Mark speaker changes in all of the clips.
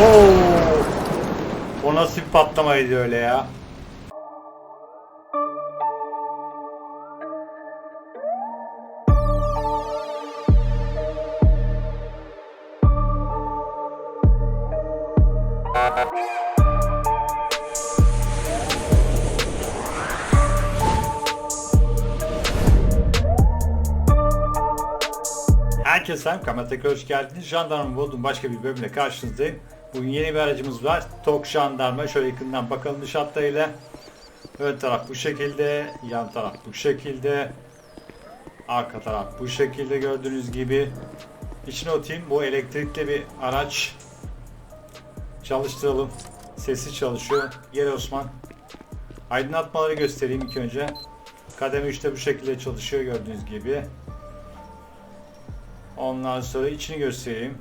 Speaker 1: Oo! O nasıl bir patlamaydı öyle ya? Herkese selam. Kamera tekrar hoş geldiniz. Jandarma buldum başka bir bölümle karşınızdayım. Bugün yeni bir aracımız var. Tok Jandarma. Şöyle yakından bakalım dış hatlarıyla. Ön taraf bu şekilde. Yan taraf bu şekilde. Arka taraf bu şekilde gördüğünüz gibi. İçine otayım. Bu elektrikli bir araç. Çalıştıralım. Sesi çalışıyor. Gel Osman. Aydınlatmaları göstereyim ilk önce. Kademe 3'te bu şekilde çalışıyor gördüğünüz gibi. Ondan sonra içini göstereyim.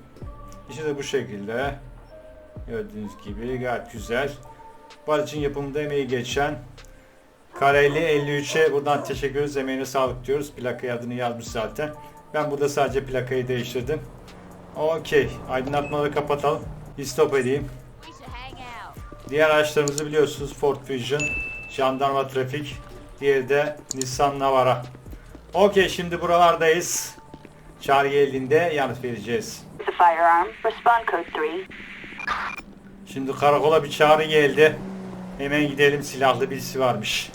Speaker 1: İçi de bu şekilde. Gördüğünüz gibi gayet güzel. Bu aracın yapımında emeği geçen Kareli 53'e buradan teşekkür ederiz. Emeğine sağlık diyoruz. Plakayı adını yazmış zaten. Ben burada sadece plakayı değiştirdim. Okey. Aydınlatmaları kapatalım. Stop edeyim. Diğer araçlarımızı biliyorsunuz. Ford Fusion, Jandarma Trafik, diğeri de Nissan Navara. Okey şimdi buralardayız. Çağrı geldiğinde yanıt vereceğiz.
Speaker 2: The firearm. Respond code 3.
Speaker 1: Şimdi karakola bir çağrı geldi. Hemen gidelim silahlı birisi varmış.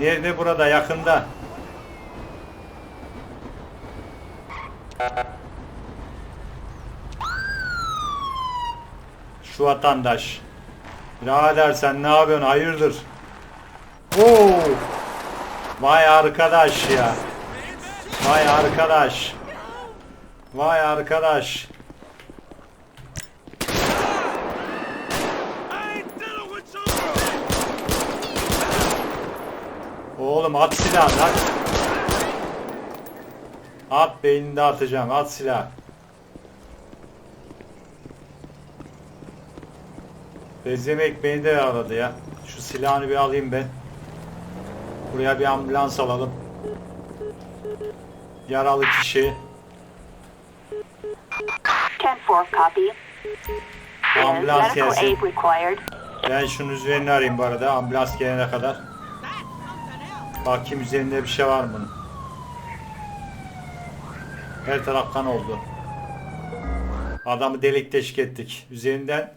Speaker 1: Nerede burada yakında? Şu vatandaş. Birader sen ne yapıyorsun? Hayırdır? Oo! Vay arkadaş ya. Vay arkadaş. Vay arkadaş. Oğlum at silah lan. At beynini de atacağım. At silah. Bezemek beni de aradı ya. Şu silahını bir alayım ben. Buraya bir ambulans alalım. Yaralı kişi.
Speaker 2: 10-4 copy.
Speaker 1: Ambulans gelsin. Ben şunun üzerini arayayım bu arada. Ambulans gelene kadar. Bakayım üzerinde bir şey var mı. Her taraf kan oldu. Adamı delik deşik ettik. Üzerinden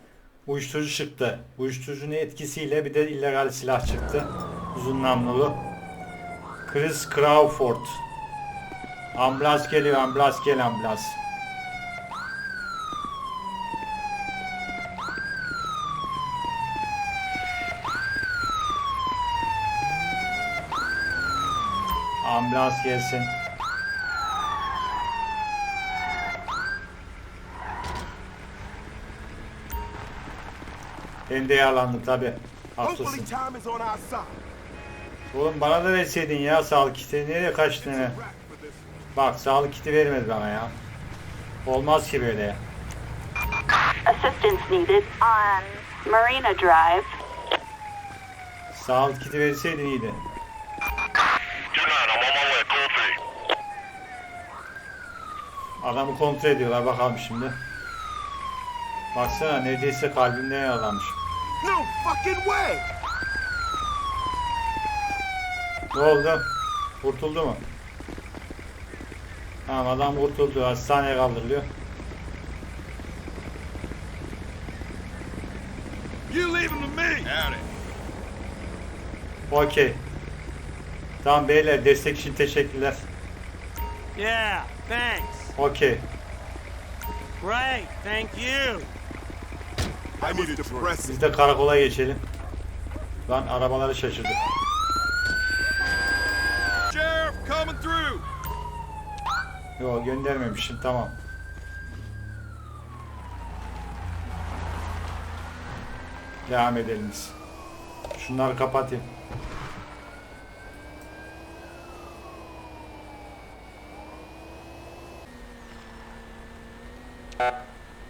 Speaker 1: uyuşturucu çıktı. Uyuşturucunun etkisiyle bir de illegal silah çıktı. Uzun namlulu. Chris Crawford. Ambulans geliyor, ambulans gel ambulans. Ambulans gelsin. Ben de yaralandım tabi. Haklısın. Oğlum bana da verseydin ya sağlık kiti. Nereye kaçtın
Speaker 3: this.
Speaker 1: Bak sağlık kiti vermedi bana ya. Olmaz ki böyle.
Speaker 2: Assistance needed on Marina Drive.
Speaker 1: Sağlık kiti verseydin iyiydi. Adamı kontrol ediyorlar bakalım şimdi. Baksana neredeyse kalbimden yaralanmış.
Speaker 3: No fucking way!
Speaker 1: Ne oldu? Kurtuldu mu? Tamam adam kurtuldu. Hastaneye kaldırılıyor.
Speaker 3: You leave him to me.
Speaker 1: Okey. Tamam beyler destek için teşekkürler.
Speaker 4: Yeah, thanks.
Speaker 1: Okey.
Speaker 4: Great, thank you.
Speaker 3: I needed to press
Speaker 1: Biz de karakola geçelim. Lan arabaları şaşırdık. Yo göndermemişim tamam. Devam edelim biz. Şunları kapatayım.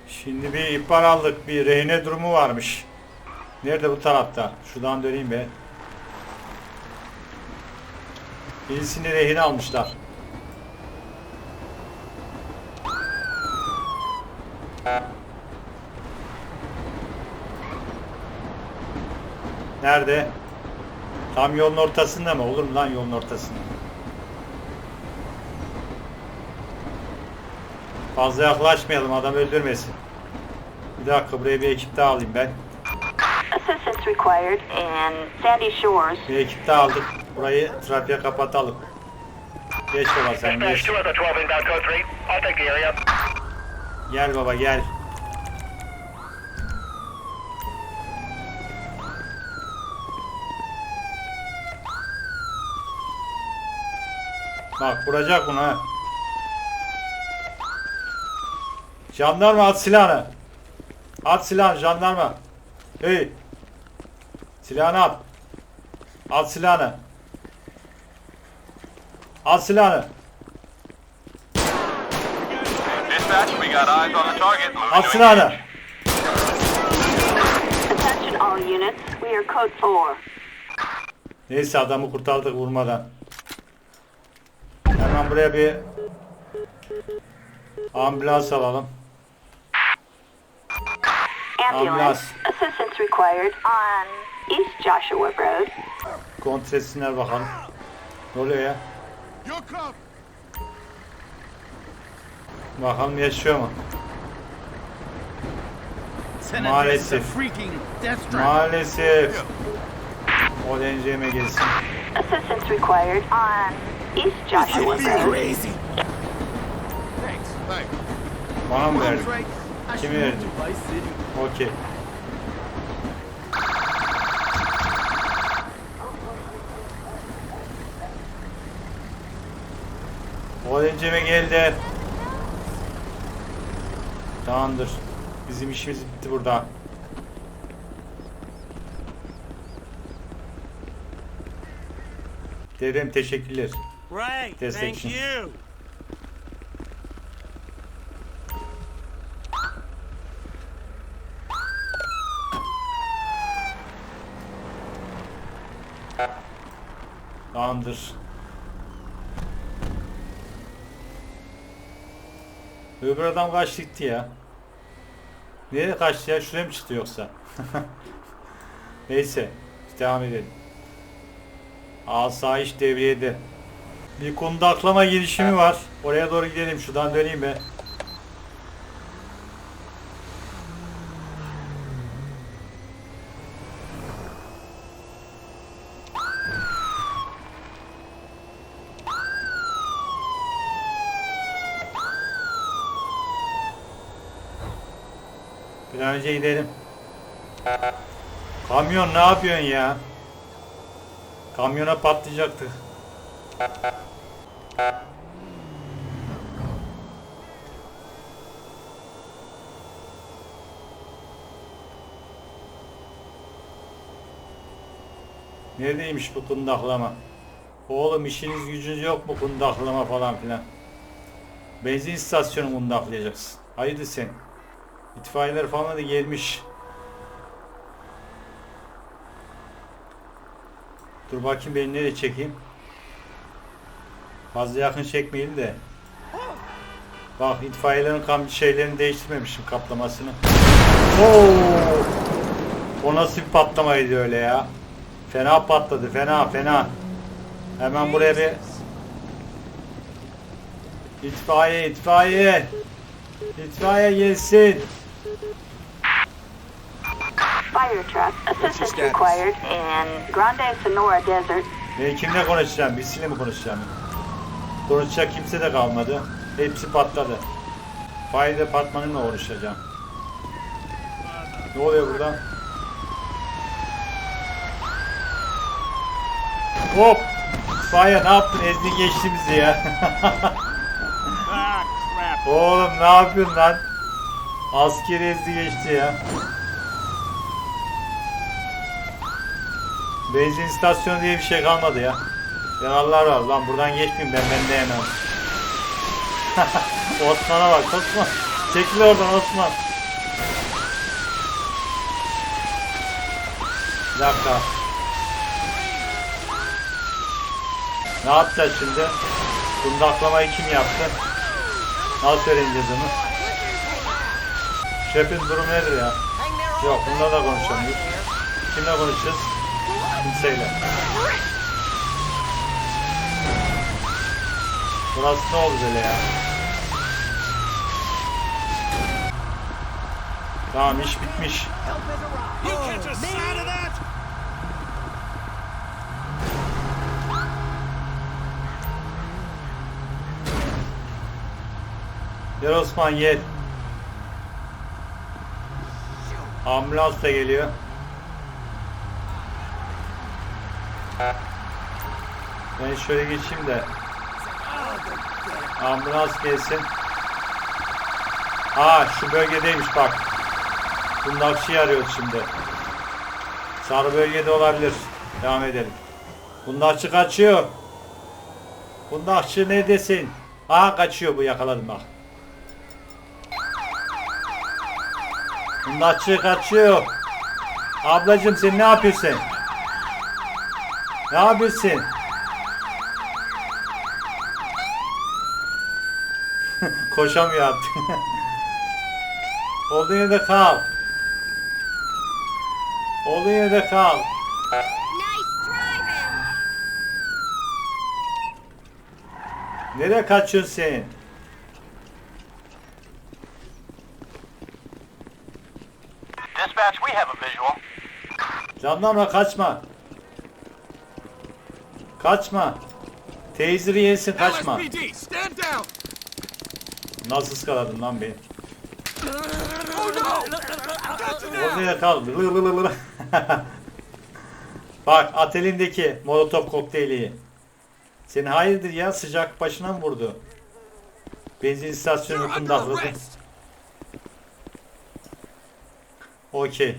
Speaker 1: Şimdi bir ihbar aldık. Bir rehine durumu varmış. Nerede bu tarafta? Şuradan döneyim be. Birisini rehin almışlar. Nerede? Tam yolun ortasında mı? Olur mu lan yolun ortasında? Fazla yaklaşmayalım adam öldürmesin. Bir dakika buraya bir ekip daha alayım ben.
Speaker 2: Assistance required in Sandy Shores.
Speaker 1: Bir ekip daha aldık. Burayı trafiğe kapatalım. Geç baba sen geç.
Speaker 5: 2 other 12 inbound code 3. I'll take the area.
Speaker 1: Gel baba gel. Bak vuracak bunu ha. Jandarma at silahını. At silahını jandarma. Hey. Silahını at. At silahını. At silahını.
Speaker 5: Dispatch, we got eyes on the target.
Speaker 1: At silahını.
Speaker 2: Attention all units. We are code 4.
Speaker 1: Neyse adamı kurtardık vurmadan. Hemen buraya bir ambulans alalım.
Speaker 2: Ambulance.
Speaker 1: Ambulance.
Speaker 2: Assistance required on East Joshua Road.
Speaker 1: Kontrol etsinler bakalım. Ne oluyor ya?
Speaker 3: Covered.
Speaker 1: Bakalım yaşıyor mu? Maalesef. Maalesef. O denceme gelsin.
Speaker 2: Assistance required on East Joshua
Speaker 3: crazy. Thanks. Thanks.
Speaker 1: Bana mı verdin? Kim verdi? Okey. O denceme geldi. Tamamdır. Bizim işimiz bitti burada. Devrem teşekkürler.
Speaker 4: Thank
Speaker 1: section.
Speaker 4: you.
Speaker 1: Tamamdır. Öbür adam kaç gitti ya? Nereye kaçtı ya? Şuraya mı çıktı yoksa? Neyse. Devam edelim. Asayiş devriyede. Bir kundaklama girişimi var. Oraya doğru gidelim. Şuradan döneyim be. Önce gidelim. Kamyon ne yapıyorsun ya? Kamyona patlayacaktı. Neredeymiş bu kundaklama? Oğlum işiniz gücünüz yok mu kundaklama falan filan? Benzin istasyonu kundaklayacaksın. Haydi sen. İtfaiyeler falan da gelmiş. Dur bakayım beni nereye çekeyim. Fazla yakın çekmeyelim de. Bak itfaiyelerin kam şeylerini değiştirmemişim kaplamasını. Oo! O nasıl bir patlamaydı öyle ya? Fena patladı, fena fena. Hemen buraya bir itfaiye, itfaiye. İtfaiye gelsin.
Speaker 2: Fire truck. Assistance required in Grande Sonora Desert.
Speaker 1: Ben kimle konuşacağım? Birisiyle mi konuşacağım? Konuşacak kimse de kalmadı. Hepsi patladı. Fire departmanıyla konuşacağım. Ne oluyor burada? Hop! Fire ne yaptın? Ezdi geçti bizi ya. Oğlum ne yapıyorsun lan? Askeri ezdi geçti ya. Benzin istasyonu diye bir şey kalmadı ya. Yanarlar var. Lan buradan geçmeyeyim ben ben de yanarım. Osman'a bak Osman. Çekil oradan Osman. Bir dakika. Ne yapacağız şimdi? Kundaklamayı kim yaptı? Nasıl öğreneceğiz onu? Şefin durumu nedir ya? Yok bununla da konuşamıyoruz. Kimle konuşacağız? Kimseyle. Burası ne oldu böyle ya? Tamam iş bitmiş. Gel Osman gel. Ambulans da geliyor. Ben şöyle geçeyim de. Ambulans gelsin. Ha şu bölgedeymiş bak. Kundakçıyı arıyoruz şimdi. Sarı bölgede olabilir. Devam edelim. Kundakçı kaçıyor. Kundakçı ne desin? Ha kaçıyor bu yakaladım bak. Kundakçı kaçıyor. Ablacım sen ne yapıyorsun? Ne yapıyorsun? Koşamıyor artık. Olduğun yerde kal. Olduğun yerde kal. Nereye kaçıyorsun sen?
Speaker 5: Dispatch, we have a visual.
Speaker 1: Jandarma kaçma. Kaçma. Taser'ı yesin kaçma.
Speaker 3: LSPD, stand down.
Speaker 1: Nasıl ıskaladın lan beni?
Speaker 3: Oh no!
Speaker 1: Orada kal. Bak at elindeki molotof kokteyli. Senin hayırdır ya sıcak başına mı vurdu? Benzin istasyonu
Speaker 3: You're
Speaker 1: Okey.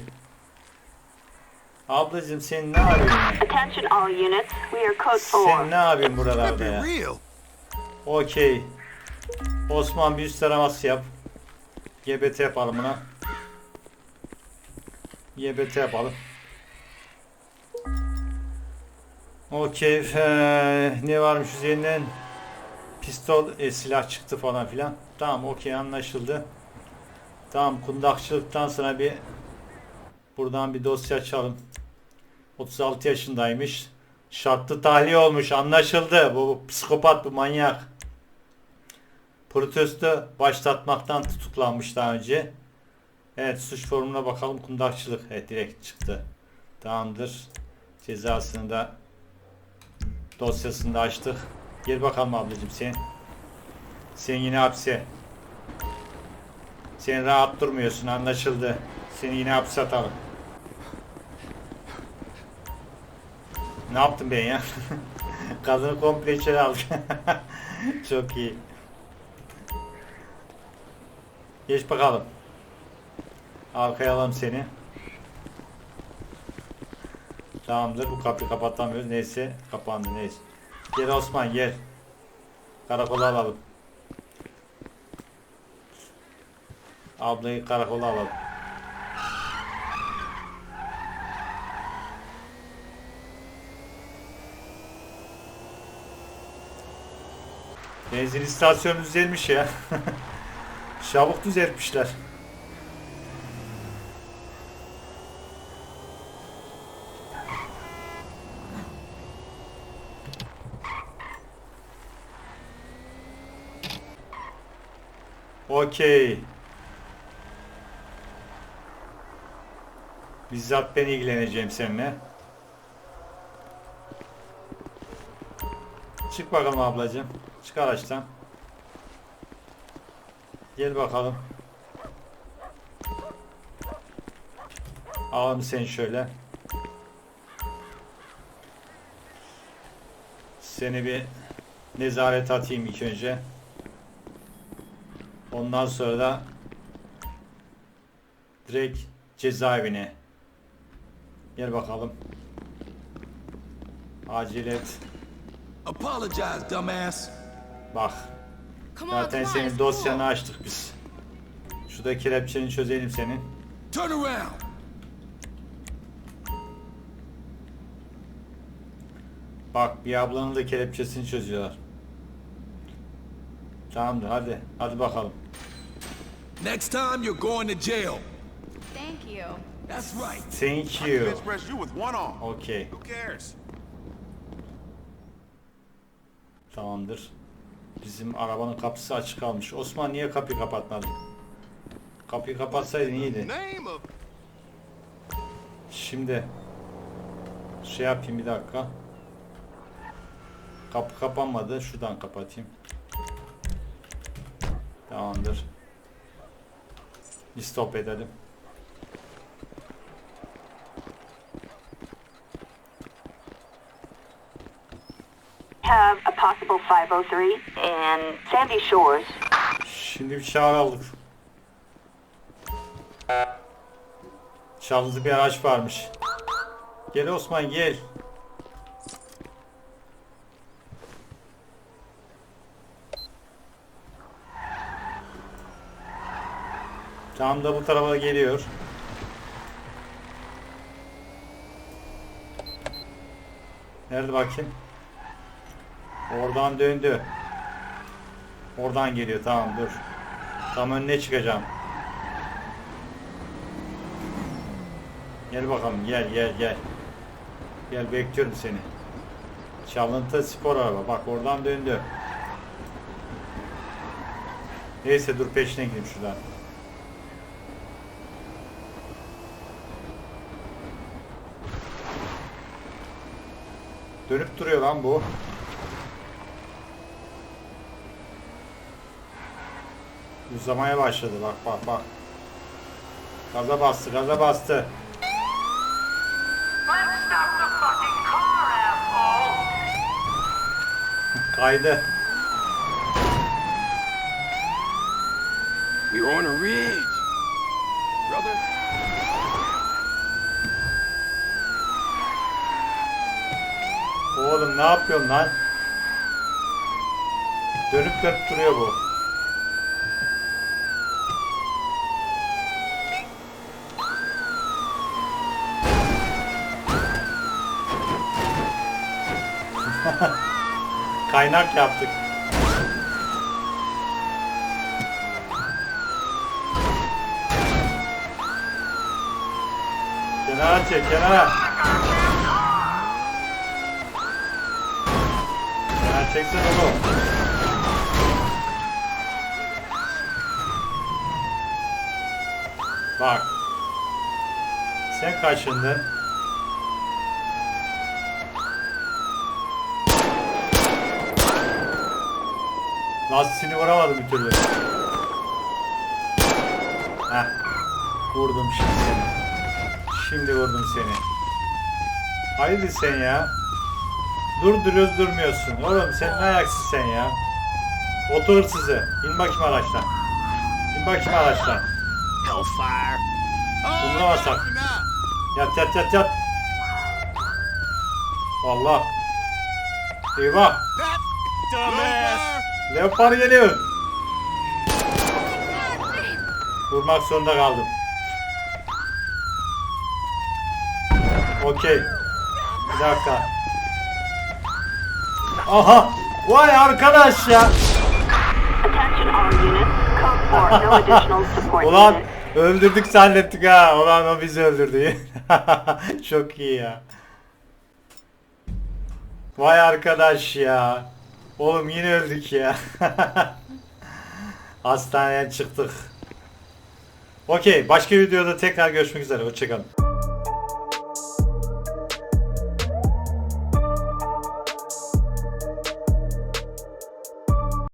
Speaker 1: Ablacım sen ne yapıyorsun?
Speaker 2: Attention all units. We are code
Speaker 1: Sen
Speaker 2: 4.
Speaker 1: ne yapıyorsun buralarda ya?
Speaker 3: real.
Speaker 1: Okey. Osman bir üst taraması yap. GBT yapalım buna. GBT yapalım. Okey. ne varmış üzerinden? Pistol, e, silah çıktı falan filan. Tamam okey anlaşıldı. Tamam kundakçılıktan sonra bir buradan bir dosya açalım. 36 yaşındaymış. Şartlı tahliye olmuş anlaşıldı. Bu, bu psikopat bu manyak. Protesto başlatmaktan tutuklanmış daha önce. Evet suç formuna bakalım kundakçılık. Evet direkt çıktı. Tamamdır. Cezasını da dosyasını da açtık. Gel bakalım ablacığım sen. Sen yine hapse. Sen rahat durmuyorsun anlaşıldı. Seni yine hapse atalım. Ne yaptım ben ya? Kadını komple içeri aldı. Çok iyi. Geç bakalım. Arkaya alalım seni. Tamamdır. Bu kapıyı kapatamıyoruz. Neyse. Kapandı. Neyse. Gel Osman gel. Karakola alalım. Ablayı karakola alalım. Benzin istasyonu düzelmiş ya. Çabuk düzeltmişler. Okey. Bizzat ben ilgileneceğim seninle. Çık bakalım ablacığım. Çık araçtan. Gel bakalım. Alalım seni şöyle. Seni bir nezaret atayım ilk önce. Ondan sonra da direkt cezaevine. Gel bakalım. Acil et.
Speaker 3: Apologize, dumbass.
Speaker 1: Bak. Zaten senin dosyanı açtık biz. Şurada kelepçeni çözelim senin.
Speaker 3: Turn around.
Speaker 1: Bak bir ablanın da kelepçesini çözüyorlar. Tamamdır hadi. Hadi bakalım.
Speaker 3: Next time you're going to jail.
Speaker 6: Thank you.
Speaker 3: That's right.
Speaker 1: Thank you.
Speaker 5: Bench press you with one arm.
Speaker 1: Okay.
Speaker 5: Who cares?
Speaker 1: Tamamdır. Bizim arabanın kapısı açık kalmış. Osman niye kapıyı kapatmadın? Kapıyı kapatsaydın iyiydi. Şimdi şey yapayım bir dakika. Kapı kapanmadı. Şuradan kapatayım. Tamamdır. Bir stop edelim.
Speaker 2: Have a possible 503 in Sandy Shores.
Speaker 1: Şimdi bir çağrı aldık. Çalıntı bir araç varmış. Gel Osman gel. Tam da bu tarafa geliyor. Nerede bakayım? Oradan döndü. Oradan geliyor tamam dur. Tam önüne çıkacağım. Gel bakalım gel gel gel. Gel bekliyorum seni. Çalıntı spor araba bak oradan döndü. Neyse dur peşine gideyim şuradan. Dönüp duruyor lan bu. Uzamaya başladı bak bak bak. Gaza bastı gaza bastı. Kaydı.
Speaker 3: We're on a ridge. Brother.
Speaker 1: Oğlum ne yapıyorsun lan? Dönüp dönüp duruyor bu. Kaynak yaptık. Kenara çek, kenara. Kenara çeksin oğlum. Bak. Sen kaçındın. Lastiğini vuramadım bir türlü. Heh. Vurdum şimdi seni. Şimdi vurdum seni. Haydi sen ya. Dur duruyoruz durmuyorsun. Oğlum sen ne ayaksın sen ya. Otur hırsızı. İn bakayım araçtan. İn bakayım araçtan.
Speaker 4: Hellfire.
Speaker 1: Varsak. Yat yat yat yat. Allah. Eyvah.
Speaker 4: Dumbass.
Speaker 1: Leopar geliyor. Vurmak zorunda kaldım. Okey. Bir dakika. Aha. Vay arkadaş ya.
Speaker 2: Attention all units. Code 4. No additional support
Speaker 1: Ulan öldürdük zannettik ha. Ulan o bizi öldürdü. Çok iyi ya. Vay arkadaş ya. Oğlum yine öldük ya. Hastaneden çıktık. Okey başka videoda tekrar görüşmek üzere. Hoşçakalın.